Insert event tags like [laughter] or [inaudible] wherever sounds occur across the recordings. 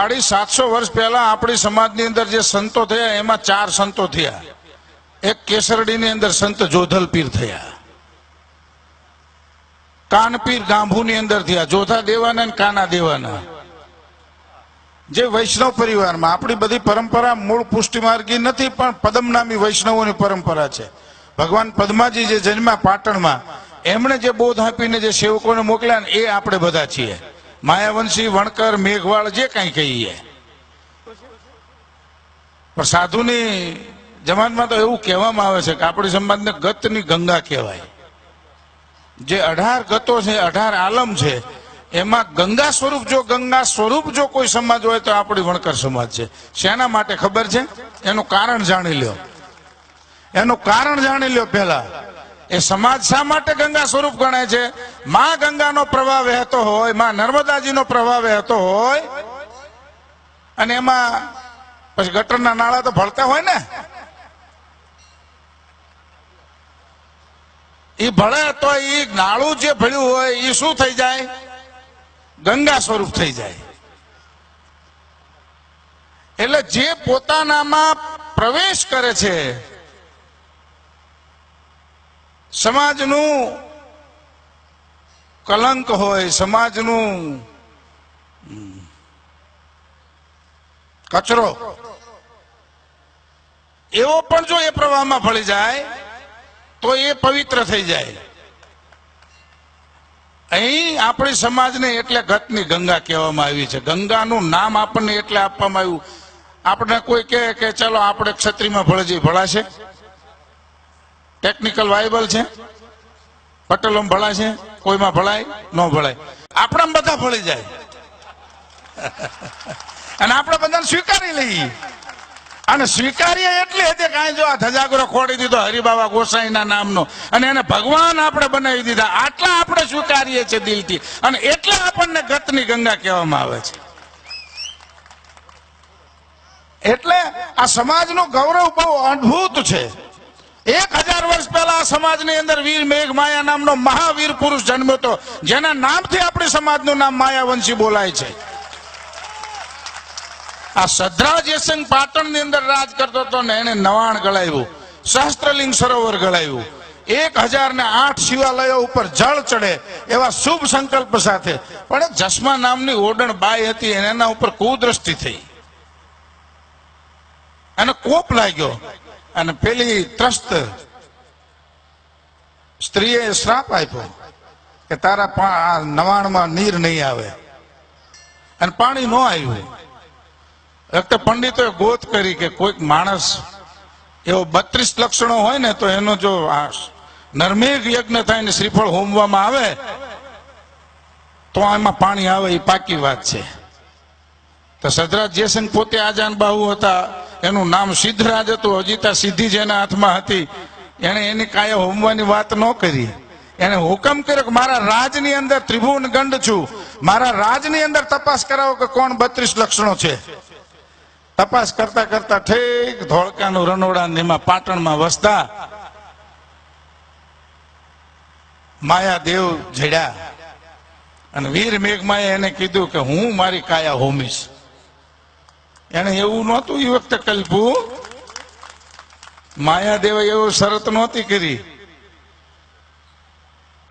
સાડી સાતસો વર્ષ પહેલા આપણી સમાજની અંદર જે સંતો થયા, એમાં ચાર સંતો થયા. એક કેસરડીની અંદર સંત જોધલપીર થયા. કાનપીર ગાંભુની અંદર થયા, જોધા દેવાના અને કાના દેવાના. જે વૈષ્ણવ પરિવારમાં, આપણી બધી પરંપરા મૂળ પુષ્ટિમાર્ગી નથી, પણ પદમનામી વૈષ્ણવોની પરંપરા છે. ભગવાન પદ્માજી જે જન્મ્યા પાટણમાં, એમણે જે બોધ આપીને જે સેવકોને મોકલ્યા ને, એ આપણે બધા છીએ. માયાવંશી, વણકર, મેઘવાળ જે કાંઈ કહીએ. પણ સાધુની જમાનમાં તો એવું કહેવામાં આવે છે કે આપણી સમાજને ગતની ગંગા કહેવાય. જે અઢાર ગતો છે, અઢાર આલમ છે, એમાં ગંગા સ્વરૂપ જો, ગંગા સ્વરૂપ જો કોઈ સમાજ હોય તો આપણી વણકર સમાજ છે. શેના માટે ખબર છે? એનું કારણ જાણી લ્યો. એનું કારણ જાણી લ્યો પહેલા. એ સમાજ શા માટે ગંગા સ્વરૂપ ગણે છે? માં ગંગાનો પ્રવાહ વહેતો હોય, માં નર્મદાજીનો પ્રવાહ વહેતો હોય, અને એમાં પછી ગટરના નાળા તો ભળતા હોય ને? એ ભળે તો એ નાળું જે ભળ્યું હોય એ શું થઈ જાય? ગંગા સ્વરૂપ થઈ જાય. એટલે જે પોતાનામાં પ્રવેશ કરે છે સમાજનું કલંક હોય, સમાજનું, કચરો. એવો પણ જો એ પ્રવાહમાં ભળી જાય, તો એ પવિત્ર થઈ જાય. અહીં આપણી સમાજને એટલે ગતની ગંગા કહેવામાં આવી છે. ગંગાનું નામ આપણને એટલે આપવામાં આવ્યું. આપણે કોઈ કહે કે, ચલો, આપણે ક્ષત્રિયમાં ભળજી ભળાશે. ટેકનિકલ વાયબલ છે. પટેલોમાં છે. કોઈમાં ભળાય ન ભળાય આપણા બધા ભળી જાય. [laughs] અને આપણે બધાને સ્વીકારી લઈએ. અને સ્વીકારીએ એટલી હતી કાંઈ જો આ ધજાગરો ખોડી દીધો, હરિબાબા ગોસાઈના નામનો. અને એને ભગવાન આપણે બનાવી દીધા. આટલા આપણે સ્વીકારીએ છીએ દિલથી. અને એટલા આપણને ગતની ગંગા કહેવામાં આવે છે. એટલે આ સમાજનું ગૌરવ બહુ અદ્ભુત છે. એક હજાર વર્ષ પહેલા સમાજની અંદર વીર મેઘ માયા નામનો મહાવીર પુરુષ જન્મ્યો હતો. જેના નામથી આપણી સમાજનું નામ માયાવંશી બોલાય છે. આ સદ્રા જયસિંહ પાટણની અંદર રાજ કરતો હતો ને એને નવાણ ગળાવ્યું. સહસ્ત્રલિંગ સરોવર ગળાવ્યું. એક હજાર ને આઠ શિવાલયો ઉપર જળ ચડે એવા શુભ સંકલ્પ સાથે. પણ જસ્મા નામની ઓડણ બાઈ હતી એના ઉપર કુદ્રષ્ટિ થઈ. અને કોપ લાગ્યો. અને પેલી ત્રસ્ત સ્ત્રીએ શ્રાપ આપ્યો કે તારા નવાણમાં નીર નહીં આવે. અને પાણી ન આવ્યું. તો પંડિતોએ ગોત કરી કે કોઈક માણસ એવો બત્રીસ લક્ષણો હોય ને તો એનો જો નર્મેઘ યજ્ઞ થાય ને શ્રીફળ હોમવામાં આવે, તો એમાં પાણી આવે એ પાકી વાત છે. તો સદરાજ જયસિંહ પોતે આજાન બાહુ હતા. એનું નામ સિદ્ધરાજ હતું. અજીતા સિદ્ધિ જેના હાથમાં હતી. એને એની કાયા હોમવાની વાત ન કરી. એને હુકમ કર્યો કે મારા રાજની અંદર ત્રિભુવન ગંડ છું. મારા રાજની અંદર તપાસ કરાવો કે કોણ બત્રીસ લક્ષણો છે. તપાસ કરતા કરતા ઠેક ધોળકાનું રનોડા એમાં પાટણમાં વસતા માયા દેવ જડ્યા અને વીર મેઘમાએ એને કીધું કે હું મારી કાયા હોમીશ. એને એવું નહોતું એ વખતે કલ્પુ. માયાદેવે એવું શરત નહોતી કરી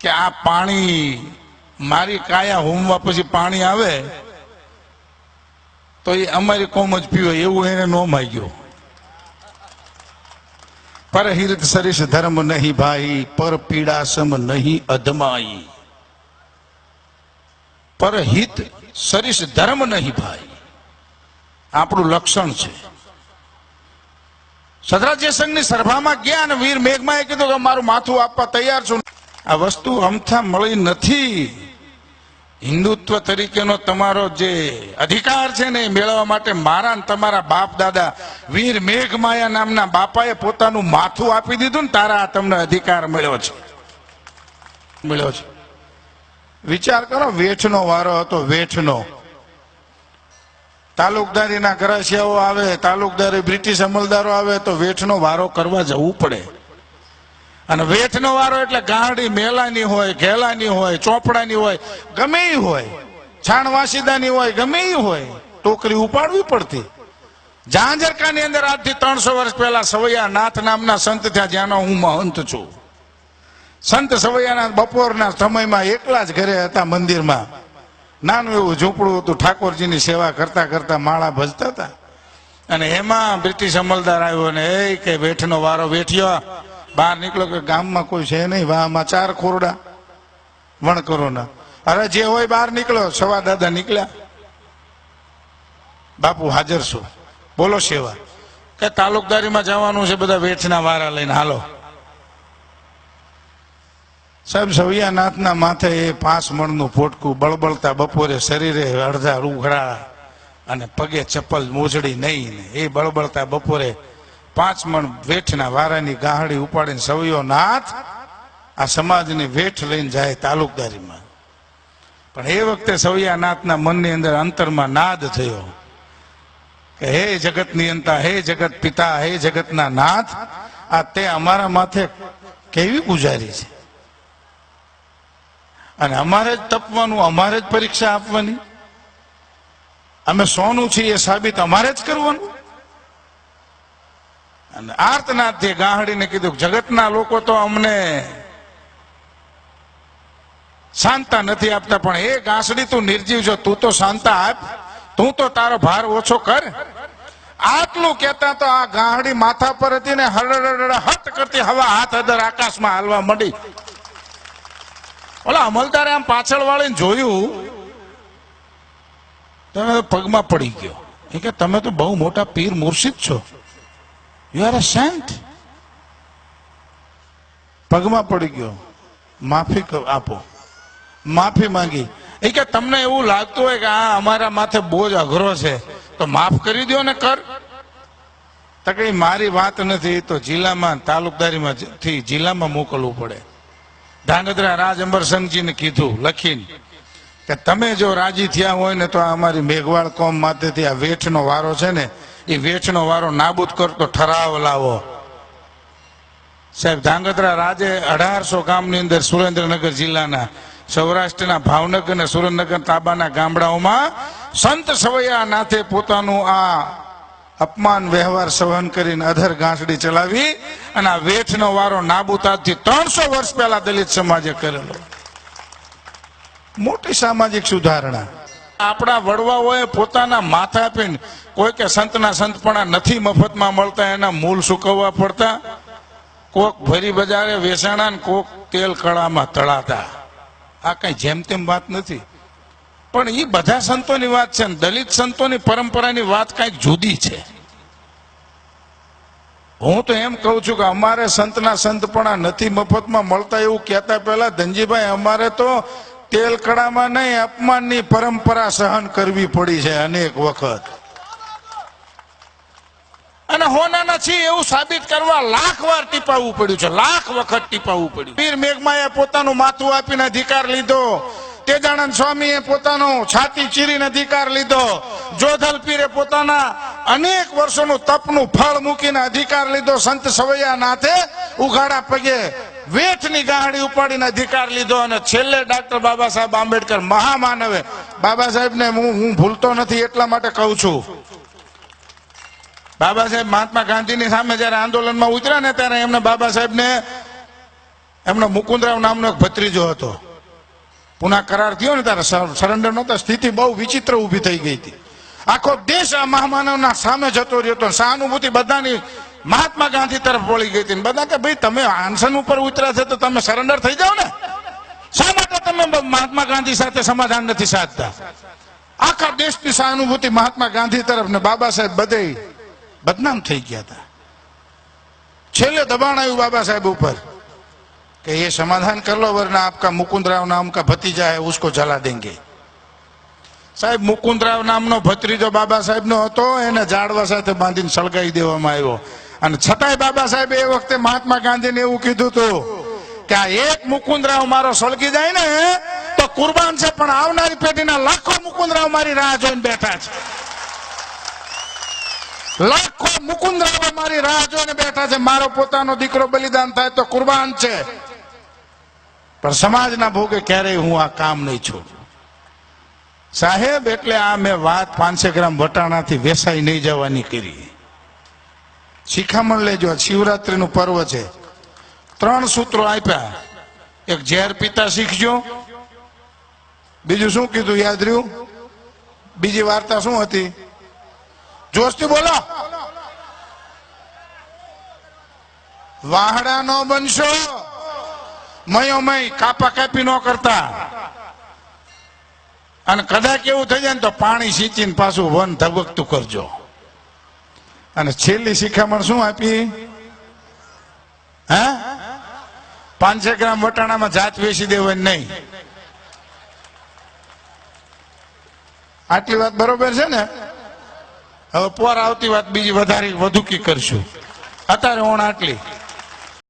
કે આ પાણી મારી કાયા હોમવા પછી પાણી આવે તો એ અમારી કોમ જ પીવે, એવું એને ન માગ્યું. પર હિરત સરીશ ધર્મ નહીં ભાઈ, પર પીડાસમ નહીં અધમાઈ. પર હિત સરીશ ધર્મ નહીં ભાઈ. આપણું લક્ષણ છે. સદરાજ્ય સંઘની સભામાં ગયા અને વીર મેઘમાએ કીધું કે મારું માથું આપવા તૈયાર છું. આ વસ્તુ અમથા મળી નથી. હિન્દુત્વ તરીકેનો તમારો જે અધિકાર છે ને એ મેળવવા માટે મારા તમારા બાપ દાદા વીર મેઘમાયા નામના બાપાએ પોતાનું માથું આપી દીધું ને તારા તમને અધિકાર મળ્યો છે. મળ્યો છે. વિચાર કરો, વેઠનો વારો હતો, વેઠનો. તાલુકદારીના કરાશિયાઓ આવે, તાલુકદારી બ્રિટિશ અમલદારો આવે તો વેઠનો વારો કરવા જવું પડે. અને વેઠનો વારો એટલે ગાંડી મેલાની હોય, ઘેલાની હોય, ચોપડાની હોય, ગમે હોય. છાણ વાસીદાની હોય, ગમે હોય. ટોકરી ઉપાડવી પડતી. જાંજરકાની અંદર આજથી ત્રણસો વર્ષ પહેલા સવૈયા નાથ નામના સંત થયા, જ્યાંનો હું મહંત છું. સંત સવૈયાના બપોરના સમયમાં એકલા જ ઘરે હતા મંદિરમાં. નાનું એવું ઝૂંપડું હતું, ઠાકોરજીની સેવા કરતા કરતા માળા ભજતા હતા. અને એમાં બ્રિટિશ અમલદાર આવ્યો ને એ કે વેઠનો વારો વેઠ્યો. બહાર નીકળ્યો કે ગામમાં કોઈ છે નહીં વાહમાં ચાર ખોરડા. વણકરોના. અરે જે હોય બહાર નીકળ્યો, સવા દાદા નીકળ્યા. બાપુ હાજર છું. બોલો સેવા. કે તાલુકદારીમાં જવાનું છે, બધા વેઠના વારા લઈને. હાલો. સાહેબ સવૈયાનાથના માથે એ પાંચ મણનું પોટકું બળબળતા બપોરે શરીરે અડધા રૂંઘરા અને પગે ચપ્પલ મોજડી નહીં એ બળબળતા બપોરે પાંચ મણ વેઠના વારાની ગાહડી ઉપાડીને સવૈયો નાથ આ સમાજની વેઠ લઈને જાય તાલુકદારીમાં. પણ એ વખતે સવૈયાનાથના મનની અંદર અંતરમાં નાદ થયો કે, હે જગત નિયંતા હે જગત પિતા, હે જગતના નાથ, આ તે અમારા માથે કેવી ગુજારી છે? અને અમારે જ તપવાનું, અમારે જ પરીક્ષા આપવાની. અમે સોનું છીએ એ સાબિત અમારે જ કરવાનું. અને આર્તનાથે ગાહડીને કીધું જગતના લોકો તો અમને શાંતા નથી આપતા, પણ એ ગાંસડી તું નિર્જીવ છો, તું તો શાંતા આપ. તું તો તારો ભાર ઓછો કર. આટલું કહેતા તો આ ગાહડી માથા પર હતી ને હરડ હટ કરતી હવા હાથ અદર આકાશમાં હાલવા માંડી. ઓલા અમલદારે આમ પાછળ વાળીને જોયું તમે પગમાં પડી ગયો. એ કે તમે તો બહુ મોટા પીર મુર્શિદ છો. યુ આર અ સેન્ટ પગમાં પડી ગયો. માફી આપો. માફી માંગી. એ કે તમને એવું લાગતું હોય કે આ અમારા માથે બોજ અઘરો છે, તો માફ કરી દો ને કર. તો કઈ મારી વાત નથી, તો જિલ્લામાં, તાલુકદારીમાં થી જિલ્લામાં મોકલવું પડે. ધાંગધ્રા રાજ અંબરસંગજીને કીધું, લખીને, કે તમે જો રાજી થયા હોય ને તો આ અમારી મેઘવાળ કોમ માથેથી આ વેઠનો વારો છે ને એ વેઠનો વારો નાબૂદ કરતો ઠરાવ લાવો. સાહેબ, ધાંગધ્રા રાજે અઢારસો ગામની અંદર સુરેન્દ્રનગર જિલ્લાના, સૌરાષ્ટ્રના ભાવનગર અને સુરેન્દ્રનગર તાબાના ગામડાઓમાં સંત સવૈયા નાથે પોતાનું આ અપમાન, વ્યવહાર સહન કરીને અધર ગાંસડી ચલાવી અને આ વેઠનો વારો નાબૂતાથી ત્રણસો વર્ષ પહેલા દલિત સમાજે કરેલો. મોટી સામાજિક સુધારણા. આપણા વડવાઓએ પોતાના માથા પીને કોઈ કે સંતના સંતપણા નથી મફતમાં મળતા, એના મૂળ સુકવવા પડતા. કોક ભરી બજારે વેચાણા કોક તેલ કળામાં તળાતા. આ કઈ જેમ તેમ વાત નથી. પણ એ બધા સંતોની વાત છે દલિત સંતોની પરંપરાની વાત કંઈક જુદી છે. હું તો એમ કહું છું કે અમારે સંતના સંતપણા નથી મફતમાં મળતા એવું કહેતા પહેલા ધનજીભાઈ, અમારે તો તેલકડામાં નહીં, અપમાનની પરંપરા સહન કરવી પડી છે અનેક વખત. અને હોના નથી એવું સાબિત કરવા લાખ વાર ટીપાવવું પડ્યું છે, લાખ વખત ટીપાવવું પડ્યું. પીર મેઘમાએ પોતાનું માથું આપીને અધિકાર લીધો. તેજાનંદ સ્વામીએ પોતાનો છાતી ચીરીને અધિકાર લીધો. જોધલ પીરે પોતાના અનેક વર્ષોનું તપનું ફળ મૂકીને અધિકાર લીધો. સંત સવૈયા નાથે ઉઘાડા પગે વેઠની ગાહડી ઉપાડીને અધિકાર લીધો અને છેલ્લે ડાક્ટર બાબા સાહેબ આંબેડકર મહામાનવે. બાબા સાહેબને હું હું ભૂલતો નથી એટલા માટે કહું છું. બાબા સાહેબ મહાત્મા ગાંધીની સામે જયારે આંદોલનમાં ઉતર્યા ને ત્યારે એમને બાબા સાહેબને એમનો મુકુંદરાવ નામનો એક ભત્રીજો હતો. પુના કરાર થયો ને ત્યારે સરેન્ડર નહોતા, સ્થિતિ બહુ વિચિત્ર ઊભી થઈ ગઈ હતી. આખો દેશ આ મહામાનવના સામે જતો રહ્યો હતો સહાનુભૂતિ બધાની મહાત્મા ગાંધી તરફ વળી ગઈ હતી બધા કે ભાઈ, તમે આંસન ઉપર ઉતર્યા છે તો તમે સરેન્ડર થઈ જાઓ ને? શા માટે તમે મહાત્મા ગાંધી સાથે સમાધાન નથી સાધતા? આખા દેશની સહાનુભૂતિ મહાત્મા ગાંધી તરફ ને બાબા સાહેબ બધે બદનામ થઈ ગયા હતા. છેલ્લે દબાણ આવ્યું બાબા સાહેબ ઉપર. कि ये समाधान कर लो वरना आपका मुकुंद राव नाम का भतीजा है उसको जला देंगे સાહેબ મુકુંદરાવ નામનો ભત્રીજો બાબા સાહેબનો હતો એને ઝાડવા સાથે બાંધીને સળગાવી દેવામાં આવ્યો અને છતાંય બાબા સાહેબ એ વખતે મહાત્મા ગાંધીને એવું કીધું હતું કે આ એક મુકુંદરાવ મારો સળગી જાય ને તો કુરબાન છે પણ આવનારી પેઢીના લાખો મુકુંદરાવ મારી રાહ જોઈને બેઠા છે લાખો મુકુંદરાવ મારી રાહ જોઈને બેઠા છે મારો પોતાનો દીકરો બલિદાન થાય તો કુરબાન છે પણ સમાજના ભોગે ક્યારેય હું આ કામ નહીં છોડું. સાહેબ, એટલે આ મેં વાત પાંચસો ગ્રામ વટાણાથી વેસાઈ નહીં જવાની કરી. શિખામણ લેજો શિવરાત્રીનું પર્વ છે. ત્રણ સૂત્રો આપ્યા. એક ઝેર પીતા શીખજો. બીજું શું કીધું, યાદ રહ્યું? બીજી વાર્તા શું હતી? જોશથી બોલો. વાહડા નો બનશો. મયો મય કાપા કાપી ન કરતા. અને કદાચ એવું થઈ જાય ને તો પાણી સિંચીને પાછું વન ધબકતું કરજો. અને છેલ્લી શિખામણ શું આપી? હે? પાંચસો ગ્રામ વટાણામાં જાત વેચી દેવાય નહીં. આટલી વાત બરોબર છે ને? હવે પોર આવતી વાત બીજી વધારે વધુ કી કરશું. અત્યારે ઓણ આટલી.